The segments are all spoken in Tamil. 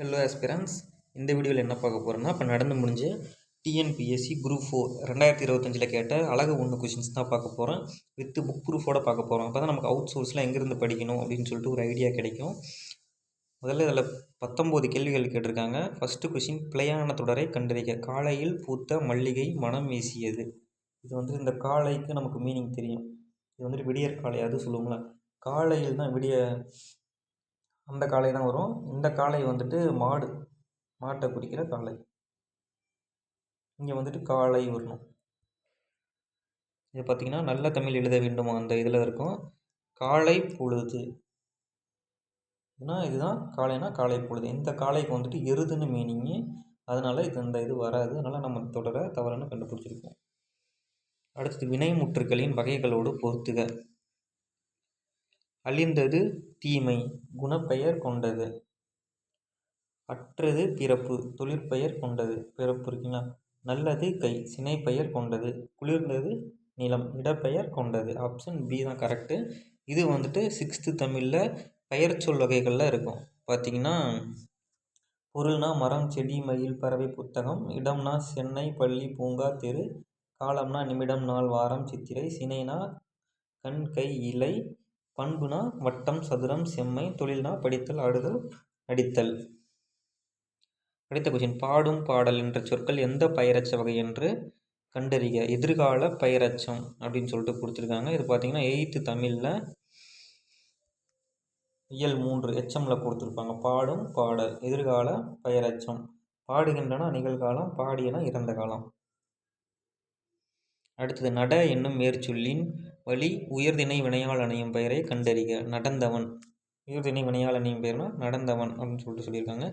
ஹலோ ஆஸ்பிரன்ஸ் இந்த வீடியோவில் என்ன பார்க்க போகிறோன்னா இப்போ நடந்து முடிஞ்ச டிஎன்பிஎஸ்சி குரூப் ஃபோர் ரெண்டாயிரத்தி இருபத்தஞ்சில் கேட்ட அழகு ஒன்று கொஷின்ஸ் தான் பார்க்க போகிறோம் வித் புக் ப்ரூஃபோட பார்க்க போகிறோம் அப்போ தான் நமக்கு அவுட் சோர்ஸில் எங்கேருந்து படிக்கணும் அப்படின்னு சொல்லிட்டு ஒரு ஐடியா கிடைக்கும். முதல்ல இதில் பத்தொம்போது கேள்விகள் கேட்டிருக்காங்க. ஃபஸ்ட்டு கொஷின் பிழையான தொடரை கண்டறிக. காலையில் பூத்த மல்லிகை மனம் வீசியது. இது வந்து இந்த காலைக்கு நமக்கு மீனிங் தெரியும். இது வந்துட்டு விடியற் காலை அது சொல்லுவோம்ல. காலையில் தான் விடிய அந்த காளை தான் வரும். இந்த காளை வந்துட்டு மாடு. மாட்டை குறிக்கிற காளை. இங்கே வந்துட்டு காளை வரணும். இது பார்த்திங்கன்னா நல்ல தமிழ் எழுத வேண்டுமா அந்த இதில் இருக்கும். காளை பொழுது. ஏன்னா இதுதான் காளைனா காளை பொழுது. இந்த காளைக்கு வந்துட்டு எருதுன்னு மீனிங்கு அதனால் இது இந்த இது வராது. அதனால் நம்ம தொடர தவறுன்னு கண்டுபிடிச்சிருக்கோம். அடுத்தது வினைமுற்றுக்களின் வகைகளோடு பொறுத்துக அழிந்தது தீமை குணப்பெயர் கொண்டது. அற்றது பிறப்பு தொழிற்பெயர் கொண்டது. பிறப்பு இருக்குங்களா? நல்லது கை சினைப்பெயர் கொண்டது. குளிர்ந்தது நிலம் இடப்பெயர் கொண்டது. ஆப்ஷன் பி தான் கரெக்டு இது வந்துட்டு சிக்ஸ்த்து தமிழில் பெயர் சொல் வகைகளில் இருக்கும். பார்த்திங்கன்னா பொருள்னா மரம் செடி மயில் பறவை புத்தகம். இடம்னா சென்னை பள்ளி பூங்கா தெரு. காலம்னா நிமிடம் நாள் வாரம் சித்திரை. சினைனா கண் கை இலை. பண்புனா வட்டம் சதுரம் செம்மை தொழில்னா படித்தல் ஆடுதல் நடித்தல். அடுத்த கொஷின் பாடும் பாடல் என்ற சொற்கள் எந்த பயிரச்ச வகை என்று கண்டறிக. எதிர்கால பயிரச்சம் அப்படின்னு சொல்லிட்டு கொடுத்துருக்காங்க. இது பார்த்தீங்கன்னா எயித்து தமிழில் இயல் மூன்று எச்சம்ல கொடுத்துருப்பாங்க. பாடும் பாடல் எதிர்கால பெயரச்சம். பாடுகின்றன நிகழ்காலம் பாடியன இறந்த காலம். அடுத்தது நட என்னும் மேற்சொல்லின் வழி உயர்திணை வினையால் அணையும் பெயரை கண்டறிக. நடந்தவன். உயர்திணை வினையால் அணையும் பெயர்னா நடந்தவன் அப்படின்னு சொல்லிட்டு சொல்லியிருக்காங்க.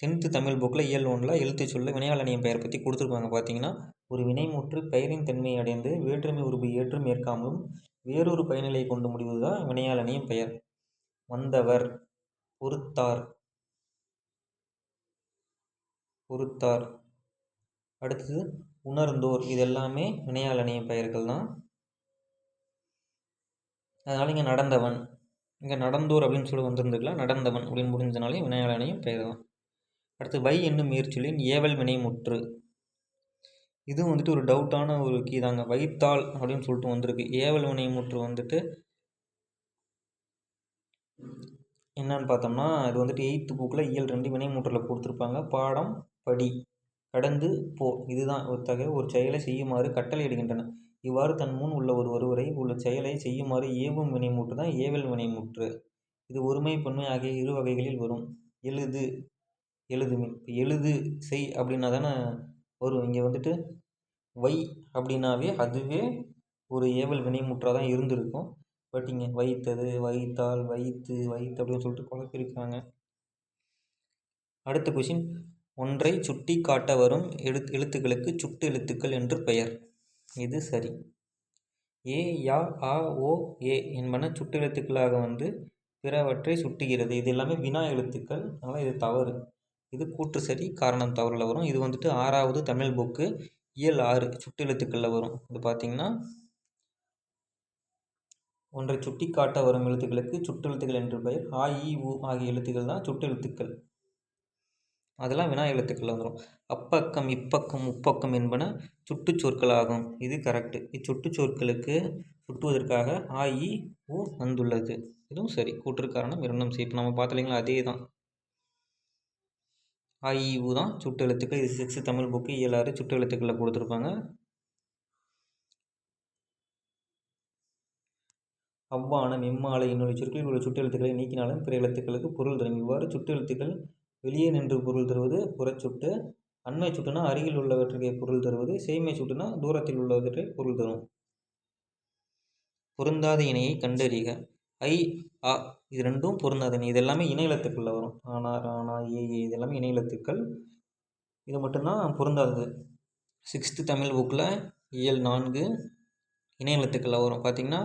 டென்த்து தமிழ் புக்கில் இயல் ஒன்றில் எழுத்து சொல்ல வினையால் அணையும் பெயர் பற்றி கொடுத்துருப்பாங்க. பார்த்தீங்கன்னா ஒரு வினைமுற்று பெயரின் தன்மையை அடைந்து வேற்றுமை உறுப்பு ஏற்றும் ஏற்காமலும் வேறொரு பயனிலை கொண்டு முடிவது தான் வினையால் அணையும் பெயர். வந்தவர். பொறுத்தார். பொறுத்தார். அடுத்தது உணர்ந்தோர். இது எல்லாமே வினையால் அணையும் பெயர்கள் தான் அதனால் இங்கே நடந்தவன். இங்கே நடந்தோர் அப்படின்னு சொல்லி வந்திருந்துக்கலாம் நடந்தவன் அப்படின்னு முடிஞ்சதுனாலே வினையாளனையும் பெயர் தான் அடுத்து வை என்னும் முயற்சிகளின் ஏவல் வினை முற்று இதுவும் வந்துட்டு ஒரு டவுட்டான ஒரு கீ தாங்க. வைத்தாள் அப்படின்னு சொல்லிட்டு வந்திருக்கு. ஏவல் வினை முற்று வந்துட்டு என்னன்னு பார்த்தோம்னா இது வந்துட்டு எயித்து புக்கில் இயல் ரெண்டு வினை முற்றில் கொடுத்துருப்பாங்க. பாடம் படி கடந்து போ. இதுதான் ஒருத்தக ஒரு செயலை செய்யுமாறு கட்டளை இடுகின்றன. இவ்வாறு தன் முன் உள்ள ஒரு ஒருவரை உள்ள செயலை செய்யுமாறு ஏவும் வினைமுற்று தான் ஏவல் வினைமுற்று இது ஒருமை பன்மை ஆகிய இரு வகைகளில் வரும். எழுது எழுதுமின் எழுது செய் அப்படின்னா தானே வரும். இங்கே வந்துட்டு வை அப்படின்னாவே அதுவே ஒரு ஏவல் வினைமுற்றாக தான் இருந்திருக்கும். பட் இங்கே வைத்தது வைத்தால் வைத்து வைத்து அப்படின்னு சொல்லிட்டு குழப்பிருக்காங்க அடுத்த கொஷின் ஒன்றை சுட்டி காட்ட வரும் எழுத் எழுத்துக்களுக்கு சுட்டு எழுத்துக்கள் என்று பெயர். இது சரி. ஏ யா ஆ ஓ ஏ என்பன சுட்டு எழுத்துக்களாக வந்து பிறவற்றை சுட்டுகிறது. இது எல்லாமே வினா எழுத்துக்கள். அதனால் இது தவறு. இது கூற்று சரி காரணம் தவறில் வரும். இது வந்துட்டு ஆறாவது தமிழ் புக்கு இயல் ஆறு சுட்டு எழுத்துக்களில் வரும். இது பார்த்திங்கன்னா ஒன்றை சுட்டி காட்ட வரும் எழுத்துக்களுக்கு. சுட்டெழுத்துக்கள் என்று பெயர். ஆ இ உ ஆகிய எழுத்துக்கள் தான் சுட்டெழுத்துக்கள். அதெல்லாம் வினா எழுத்துக்கள் வந்துடும் அப்பக்கம் இப்பக்கம் முப்பக்கம் என்பன சுட்டுச்சொற்கள் ஆகும் இது கரெக்டு இச்சுட்டுச்சொற்களுக்கு சுட்டுவதற்காக ஆ இ உ வந்துள்ளது. இதுவும் சரி. கூற்று காரணம் இரண்டும் சரி. இப்போ நம்ம பார்த்தீங்களா அதே தான் ஆ இ உ தான் சுட்டு எழுத்துக்கள். இது சிக்ஸ்த்து தமிழ் புக்கு ஏழாறு சுட்டு எழுத்துக்களில் கொடுத்துருப்பாங்க. அவ்வானம் இம்மாலை என்னுடைய சொற்களில் உள்ள சுட்டு எழுத்துக்களை நீக்கினாலும் பிற எழுத்துக்களுக்கு பொருள் தரும். இவ்வாறு சுட்டு எழுத்துக்கள் வெளியே நின்று பொருள் தருவது புறச்சுட்டு அண்மை சுட்டுனா அருகில் உள்ளவற்றுக்கு பொருள் தருவது சேமை சுட்டுனா தூரத்தில் உள்ளவற்றை பொருள் தரும். பொருந்தாத இணையை கண்டறிக. ஐ ஆ இது ரெண்டும் பொருந்தாத இணை. இது எல்லாமே வரும். ஆனா ராணா ஏ ஏ இது எல்லாமே இணை இது மட்டும்தான் பொருந்தாதது. சிக்ஸ்த்து தமிழ் புக்கில் இயல் நான்கு இணையத்துக்களில் வரும். பார்த்திங்கன்னா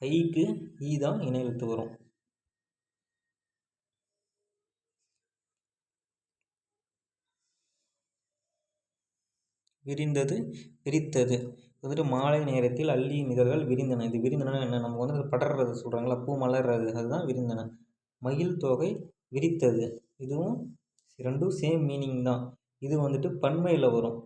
ஐக்கு ஈ தான் இணையழுத்து வரும். விரிந்தது விரித்தது. வந்துட்டு மாலை நேரத்தில் அள்ளியின் இதழ்கள் விரிந்தன. இது விரிந்தன என்ன? நம்ம வந்து படர்றது சொல்கிறாங்களா பூ மலர்றது அதுதான் விரிந்தன. மயில் தொகை விரித்தது. இதுவும் ரெண்டும் சேம் மீனிங் தான். இது வந்துட்டு பன்மையில் வரும்.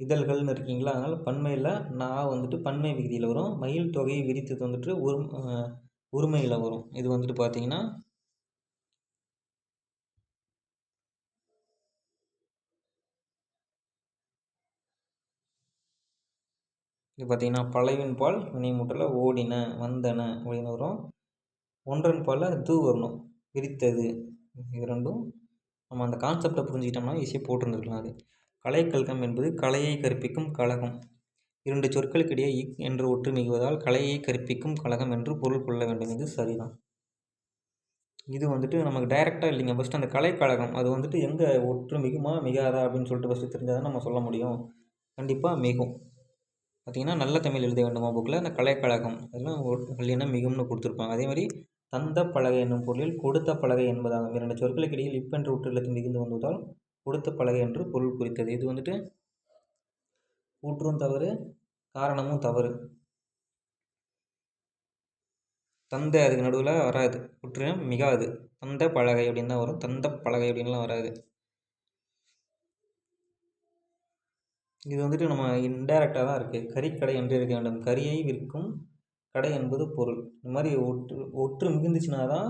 இதழ்கள்னு இருக்கீங்களா? அதனால் பன்மையில் நான் வந்துட்டு பன்மை விகுதியில் வரும். மயில் தொகையை விரித்தது வந்துட்டு உரு உரிமையில் வரும். இது வந்துட்டு பார்த்தீங்கன்னா இது பார்த்தீங்கன்னா பழையவின் பால் வினைமுற்றல ஓடின வந்தன அப்படின்னு வரும். ஒன்றன் பாலில் தூ வரணும். விரித்தது. இது ரெண்டும் நம்ம அந்த கான்செப்டை புரிஞ்சுக்கிட்டோம்னா ஈஸியாக போட்டுருந்துருக்கலாம் அது. கலைக்கழகம் என்பது கலையை கற்பிக்கும் கழகம். இரண்டு சொற்களுக்கிடையே இக் என்று ஒற்று மிகுவதால் கலையை கற்பிக்கும் கழகம் என்று பொருள் கொள்ள வேண்டும். இது சரிதான். இது வந்துட்டு நமக்கு டைரெக்டாக இல்லைங்க. ஃபஸ்ட்டு அந்த கலைக்கழகம். அது வந்துட்டு எங்கே ஒற்று மிகுமா மிகாதா அப்படின்னு சொல்லிட்டு ஃபஸ்ட்டு தெரிஞ்சால் தான் நம்ம சொல்ல முடியும். கண்டிப்பாக மிகும். பார்த்திங்கன்னா நல்ல தமிழ் எழுத வேண்டுமா புக்கில் அந்த கலைக்கழகம். அதெல்லாம் இல்லைன்னா மிகும்னு கொடுத்துருப்பாங்க. அதே மாதிரி தந்த பலகை என்னும் பொருளில் கொடுத்த பலகை என்பதாகும். இரண்டு சொற்களுக்கு இடையில் இப்பென்று உற்றில்லத்து மிகுந்து வந்ததால் கொடுத்த பலகை என்று பொருள் குறித்தது. இது வந்துட்டு கூற்றும் தவறு காரணமும் தவறு. தந்தை அதுக்கு நடுவில் வராது. குற்றம் மிகாது. தந்த பலகை அப்படின்னு தான் வரும். தந்த பலகை அப்படின்லாம் வராது. இது வந்துட்டு நம்ம இன்டேரக்டாக தான் இருக்குது கறிக்கடை என்று இருக்க வேண்டும். கறியை விற்கும் கடை என்பது பொருள். இந்த மாதிரி ஒற்று ஒற்று மிகுந்துச்சுனா தான்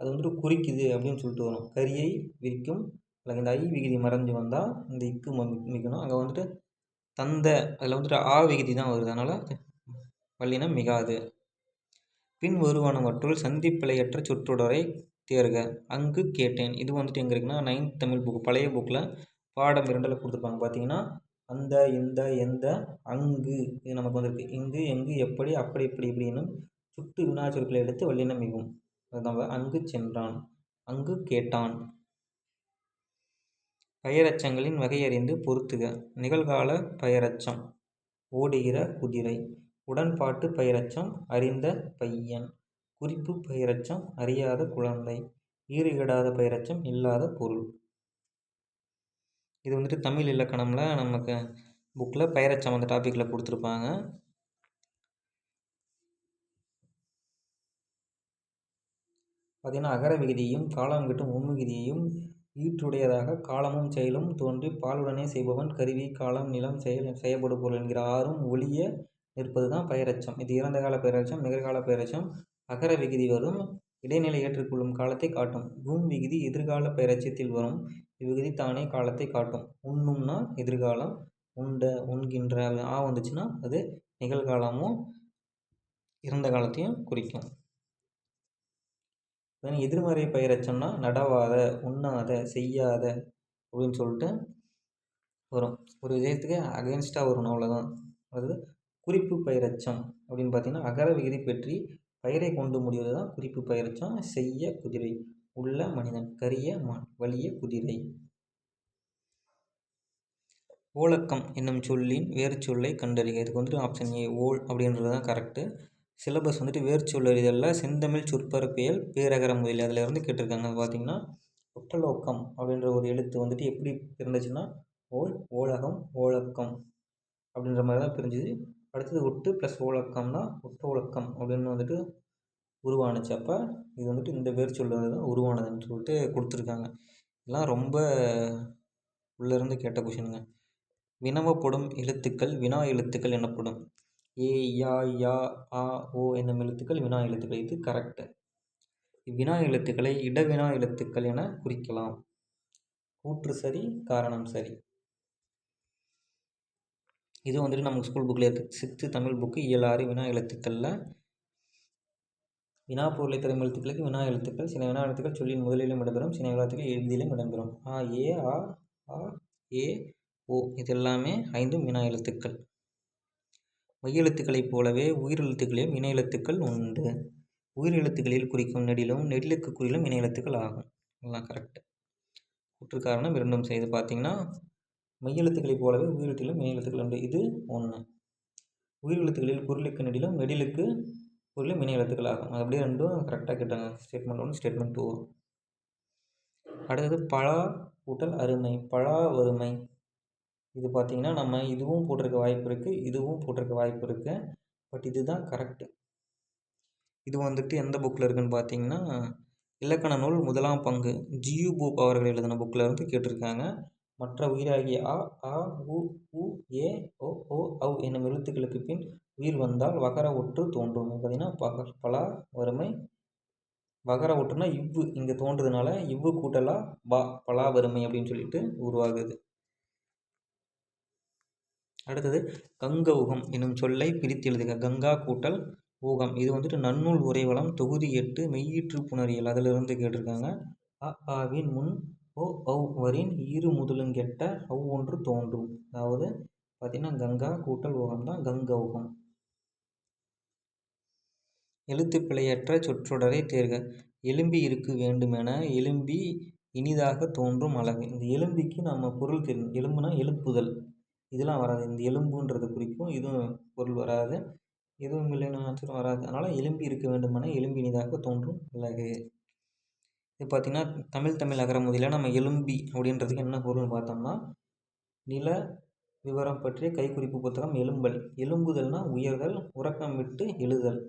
அது வந்துட்டு குறிக்குது அப்படின்னு சொல்லிட்டு வரும். கரியை விரிக்கும் அல்லது இந்த ஐ விகுதி மறைஞ்சு வந்தால் இந்த இக்கு மிக்கணும். அங்கே வந்துட்டு தந்த அதில் வந்துட்டு ஆ விகுதி தான் வருது. அதனால் வல்லினம் மிகாது. பின் வருவானவற்றுள் சந்திப்பிழையற்ற சொற்றொடரை தேர்க. அங்கு கேட்டேன். இது வந்துட்டு எங்கே இருக்குன்னா நைன்த் தமிழ் புக்கு பழைய புக்கில் பாடம் இரண்டில் கொடுத்துருப்பாங்க. பார்த்தீங்கன்னா அந்த இந்த எந்த அங்கு இது நமக்கு வந்திருக்கு. இங்கு எங்கு எப்படி அப்படி இப்படி இப்படின்னு சுட்டு வினா சொற்களை எடுத்து வல்லின மிகும். நம்ம அங்கு சென்றான் அங்கு கேட்டான். பெயரச்சங்களின் வகையறிந்து பொருத்துக. நிகழ்கால பெயரச்சம் ஓடுகிற குதிரை. உடன்பாட்டு பெயரச்சம் அறிந்த பையன். குறிப்பு பெயரச்சம் அறியாத குழந்தை. ஈறுகெடாத பெயரச்சம் இல்லாத பொருள். இது வந்துட்டு தமிழ் இலக்கணமில் நமக்கு புக்கில் பெயரச்சம் அந்த டாப்பிக்கில் கொடுத்துருப்பாங்க. பார்த்திங்கன்னா அகர விகுதியும் காலம் கட்டும் முன்விகுதியையும் ஈற்றுடையதாக காலமும் செயலும் தோன்றி பாலுடனே செய்பவன் கருவி காலம் நிலம் செயல் செய்யப்படு பொருள் என்கிற ஆறும் ஒளிய நிற்பது தான் பெயரச்சம். இது இறந்த கால பெயரச்சம் நிகழ்கால பெயரச்சம். அகர விகுதி வரும் இடைநிலை ஏற்றுக்கொள்ளும் காலத்தை காட்டும். பூம் விகுதி எதிர்கால பெயரச்சத்தில் வரும். இவ்விகுதி தானே காலத்தை காட்டும். உண்ணும்னா எதிர்காலம் உண்ட உண்கின்ற ஆ வந்துச்சுன்னா அது நிகழ்காலமும் இறந்த காலத்தையும் குறிக்கும். எதிர்மறை பெயரச்சம்னா நடவாத உண்ணாத செய்யாத அப்படின்னு சொல்லிட்டு வரும். ஒரு விஷயத்துக்கு அகேன்ஸ்டாக வரும் அவ்வளோதான் அதாவது குறிப்பு பெயரச்சம் அப்படின்னு பார்த்தீங்கன்னா அகர விகுதி பற்றி பெயரை கொண்டு முடிவது தான் குறிப்பு பெயரச்சம் செய்ய குதிரை. உள்ள மனிதன் கரிய மான் வலிய குதிரை. ஓலக்கம் என்னும் சொல்லின் வேறு சொல்லை கண்டறிக. இதுக்கு வந்துட்டு ஆப்ஷன் ஏ ஓல் அப்படின்றது தான் கரெக்டு சிலபஸ் வந்துட்டு வேர்ச்சொல்லறிதலில் செந்தமிழ் சொற்பரப்பியல் பேரகர முதலில் அதில் இருந்து கேட்டிருக்காங்க. பார்த்தீங்கன்னா ஒட்டலோக்கம் அப்படின்ற ஒரு எழுத்து வந்துட்டு எப்படி இருந்துச்சுன்னா ஓல் ஓலகம் ஓலக்கம் அப்படின்ற மாதிரி தான் பிரிஞ்சுது. அடுத்தது ஒட்டு ப்ளஸ் ஓலக்கம்னா ஒட்ட அப்படின்னு வந்துட்டு உருவானுச்சு. அப்போ இது வந்துட்டு இந்த வேர் சொல்லுறது தான் உருவானதுன்னு சொல்லிட்டு கொடுத்துருக்காங்க. இதெல்லாம் ரொம்ப உள்ளேருந்து கேட்ட கொஷினுங்க வினவப்படும் எழுத்துக்கள் வினா எழுத்துக்கள் எனப்படும். ஏ யா யா ஆ ஓ என்னும் எழுத்துக்கள் வினா எழுத்துக்கள். இது கரெக்டு வினா எழுத்துக்களை இடவினா எழுத்துக்கள் என குறிக்கலாம். கூற்று சரி காரணம் சரி. இது வந்துட்டு நமக்கு ஸ்கூல் புக்கில் இருக்குது சிக்ஸ்த்து தமிழ் புக்கு இயலாறு வினா எழுத்துக்களில் வினா பொருளை தரும் எழுத்துக்களுக்கு வினா எழுத்துக்கள் சில வினா எழுத்துக்கள் சொல்லின் முதலிலும் இடம்பெறும் சில எழுத்துக்கள் எழுதியிலும் இடம்பெறும். ஆ ஏ ஆ ஆ ஏ ஓ இது எல்லாமே ஐந்தும் வினா எழுத்துக்கள். மெய்யெழுத்துக்களைப் போலவே உயிரெழுத்துக்களிலும் இணை எழுத்துக்கள் உண்டு. உயிரெழுத்துக்களில் குறிக்கும் நெடிலும் நெடிலுக்கு குறியிலும் இணை எழுத்துக்கள் ஆகும். எல்லாம் கரெக்டு கூற்று காரணம் இரண்டும் செய்து பார்த்தீங்கன்னா மெய்யெழுத்துக்களைப் போலவே உயிரெழுத்திலும் இணை எழுத்துக்கள் உண்டு. இது ஒன்று உயிரெழுத்துக்களில் குரலுக்கு நெடிலும் நெடிலுக்கு பொருள் மின் எழுத்துக்கள் ஆகும் அது அப்படியே ரெண்டும் கரெக்டாக கேட்டாங்க. ஸ்டேட்மெண்ட் ஒன்று ஸ்டேட்மெண்ட் டூ அடுத்தது பழா கூட்டல் அருமை. பழா வறுமை. இது பார்த்திங்கன்னா நம்ம இதுவும் போட்டிருக்க வாய்ப்பு இருக்குது இதுவும் போட்டிருக்க வாய்ப்பு இருக்குது பட் இதுதான் கரெக்டு இது வந்துட்டு எந்த புக்கில் இருக்குதுன்னு பார்த்தீங்கன்னா இலக்கண நூல் முதலாம் பங்கு. ஜியு போப் அவர்கள் எழுதின புக்கில் இருந்து கேட்டிருக்காங்க. மற்ற உயிராகிய அ ஆ உ உ ஏ ஒ ஓ ஔ என்னும் எழுத்துக்களுக்கு பின் உயிர் வந்தால் வகர ஒற்று தோன்றும் பார்த்தீங்கன்னா பக பலா வறுமை. வகர ஒற்றுனா இவ்வு இங்கே தோன்றதுனால இவ்வு கூட்டலா பா பலா வறுமை அப்படின்னு சொல்லிட்டு உருவாகுது. அடுத்தது கங்கௌகம் என்னும் சொல்லை பிரித்து எழுதுக. கங்கா கூட்டல் ஊகம். இது வந்துட்டு நன்னூல் உரைவளம் தொகுதி எட்டு மெய்யீற்று புணரியல். அதிலிருந்து கேட்டிருக்காங்க. அ ஆவின் முன் ஓ ஔ வரின் இரு முதலுங்கெட்ட ஔ ஒன்று தோன்றும். அதாவது பார்த்தீங்கன்னா கங்கா கூட்டல் உகம் தான் கங்கௌகம். எழுத்து பிழையற்ற சொற்றொடரை தேர்க. எலும்பி இருக்கு வேண்டுமென எலும்பி இனிதாக தோன்றும் அழகு. இந்த எலும்பிக்கு நம்ம பொருள் தெரியும் எலும்புனா எழுப்புதல். இதெல்லாம் வராது. இந்த எலும்புன்றது குறிக்கும். இதுவும் பொருள் வராது. எதுவும் இல்லைன்னு வராது. அதனால் எலும்பி இருக்க வேண்டுமென எலும்பி இனிதாக தோன்றும் அழகு. இது பார்த்திங்கன்னா தமிழ் தமிழ் அகரமுதியில் நம்ம எலும்பி அப்படின்றதுக்கு என்ன பொருள்னு பார்த்தோம்னா நில விவரம் பற்றிய கைக்குறிப்பு புத்தகம் எலும்பல். எலும்புதல்னா உயர்தல் உறக்கம் விட்டு எழுதல்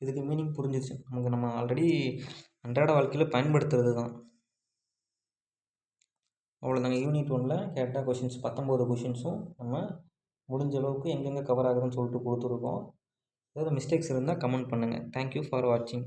இதுக்கு மீனிங் புரிஞ்சிச்சு நமக்கு நம்ம ஆல்ரெடி அன்றாட வாழ்க்கையில் பயன்படுத்துறது தான் அவ்வளோதாங்க யூனிட் ஒனில் கேட்டால் கொஷின்ஸ் பத்தொம்போது கொஷின்ஸும் நம்ம முடிஞ்ச அளவுக்கு எங்கெங்கே கவர் ஆகுதுன்னு சொல்லிட்டு கொடுத்துருக்கோம். ஏதாவது மிஸ்டேக்ஸ் இருந்தால் கமெண்ட் பண்ணுங்கள் தேங்க்யூ ஃபார் வாட்சிங்